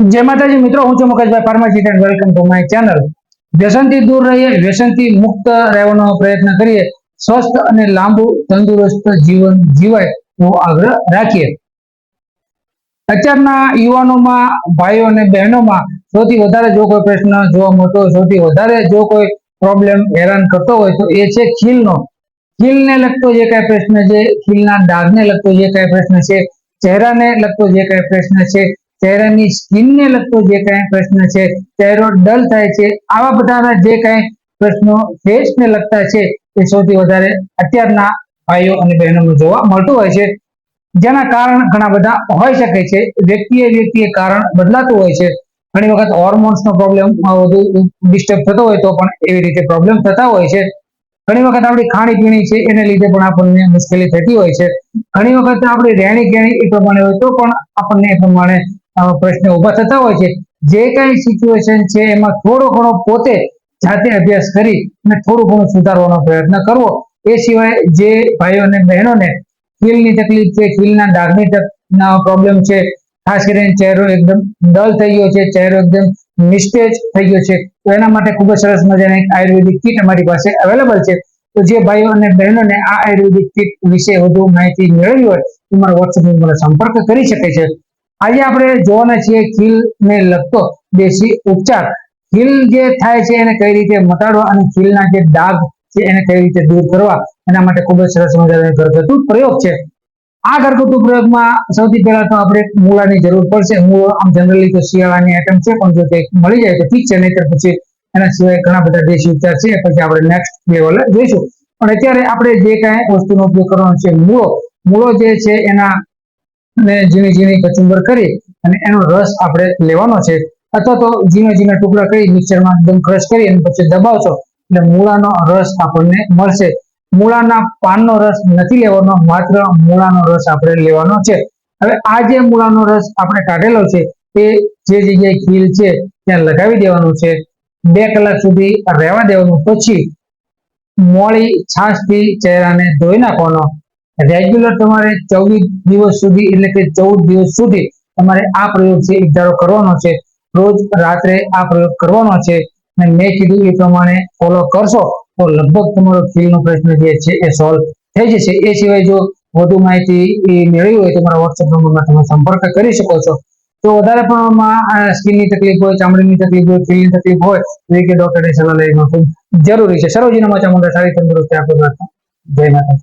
જય માતાજી, મિત્રો, હું છું મુકેશભાઈ pharmacy and welcome to my channel વ્યસનથી દૂર રહીએ, વ્યસનથી મુક્ત રહેવાનો પ્રયત્ન કરીએ, સ્વસ્થ અને લાંબુ તંદુરસ્ત જીવન જીવાય એવો આગ્રહ રાખીએ. અત્યારના યુવાનોમાં, ભાઈઓ અને બહેનોમાં સૌથી વધારે જો કોઈ પ્રશ્ન જોવા મળતો હોય, સૌથી વધારે જો કોઈ પ્રોબ્લેમ હેરાન કરતો હોય, તો એ છે ખીલનો. ખીલને લગતો જે કાંઈ પ્રશ્ન છે, ખીલના ડાઘને લગતો જે કાંઈ પ્રશ્ન છે, ચહેરાને લગતો જે કાંઈ પ્રશ્ન છે ચહેરાની સ્કિનને લગતો જે કાંઈ પ્રશ્ન છે, ચહેરો ડલ થાય છે, આવા બધાના જે કાંઈ પ્રશ્નો ફેસને લગતા છે, એ સૌથી વધારે અત્યારના ભાઈઓ અને બહેનોમાં જોવા મળતું હોય છે. જેના કારણ ઘણા બધા હોઈ શકે છે. વ્યક્તિએ વ્યક્તિએ કારણ બદલાતું હોય છે. ઘણી વખત હોર્મોન્સનો પ્રોબ્લેમ વધુ ડિસ્ટર્બ થતો હોય તો પણ એવી રીતે પ્રોબ્લેમ થતા હોય છે. ઘણી વખત આપણી ખાણીપીણી છે, એને લીધે પણ આપણને મુશ્કેલી થતી હોય છે. ઘણી વખત આપણી રહેણી કહેણી એ પ્રમાણે હોય તો પણ આપણને એ પ્રમાણે પ્રશ્ન ઊભા થતા હોય છે. જે કાંઈ સિચ્યુએશન છે એમાં થોડો ઘણો પોતે જાતે અભ્યાસ કરી અને થોડું ઘણું સુધારવાનો પ્રયત્ન કરવો. એ સિવાય જે ભાઈઓ અને બહેનોને ખીલની તકલીફ છે, ખીલના ડાઘની પ્રોબ્લેમ છે, ખાસ કરીને ચહેરો એકદમ ડલ થઈ ગયો છે, ચહેરો એકદમ નિસ્ટેજ થઈ ગયો છે. તો એના માટે ખૂબ જ સરસ મજાની એક આયુર્વેદિક કીટ અમારી પાસે અવેલેબલ છે. તો જે ભાઈઓ અને બહેનોને આ આયુર્વેદિક કીટ વિશે વધુ માહિતી મેળવી હોય તો મારા વોટ્સએપ નંબર સંપર્ક કરી શકે છે. આજે આપણે જોવાના છીએ ખીલ ને લગતો દેશી ઉપચાર. ખીલ જે થાય છે એને કઈ રીતે મટાડવા અને ખીલના જે ડાઘ છે એને કઈ રીતે દૂર કરવા એના માટે ખૂબ જ સરસ મજાનો ઘરગથ્થુ પ્રયોગ છે. આ ઘરગથ્થુ પ્રયોગમાં સૌથી પહેલા તો આપણે મૂળાની જરૂર પડશે. મૂળો આમ જનરલી તો શિયાળાની આઈટમ છે, પણ જો તે મળી જાય તો ઠીક છે, નહીતર પછી એના સિવાય ઘણા બધા દેશી ઉપચાર છે. પછી આપણે નેક્સ્ટ લેવલે જોઈશું. પણ અત્યારે આપણે જે કાંઈ વસ્તુનો ઉપયોગ કરવાનો છે, મૂળો. મૂળો જે છે એના ને ઝીણી ઝીણી કચુંબર કરી અને એનો રસ આપણે લેવાનો છે. અથવા તો ઝીણા ઝીણા ટુકડા કરી મિક્સરમાં એકદમ ક્રશ કરી અને પછી દબાવશો એટલે મૂળાનો રસ આપણને મળશે. મૂળાના પાનનો રસ નથી લેવાનો, માત્ર મૂળાનો રસ આપણે લેવાનો છે. હવે આ જે મૂળાનો રસ આપણે કાઢેલો છે, એ જે જગ્યાએ ખીલ છે, ત્યાં લગાવી દેવાનું છે. બે કલાક સુધી રહેવા દેવાનું. પછી મોળી છાશથી ચહેરાને ધોઈ નાખવાનો. રેગ્યુલર તમારે ચૌદ દિવસ સુધી, એટલે કે ચૌદ દિવસ સુધી તમારે આ પ્રયોગ છે ધારો કરવાનો છે. રોજ રાત્રે આ પ્રયોગ કરવાનો છે. અને મેં કીધું એ પ્રમાણે ફોલો કરશો, તો લગભગ તમારો ખીલનો પ્રશ્ન જે છે એ સોલ્વ થઈ જશે. એ સિવાય જો વધુ માહિતી એ મેળવી હોય તો મારા વોટ્સઅપ નંબરમાં તમે સંપર્ક કરી શકો છો. તો વધારે પ્રમાણમાં સ્કિનની તકલીફ હોય, ચામડીની તકલીફ હોય ખીલની તકલીફ હોય, તો એ કે ડોક્ટરની સલાહ લેવી જરૂરી છે. સરોજીના ચામુંડા સારી તંદુરસ્તી આપે જય માતા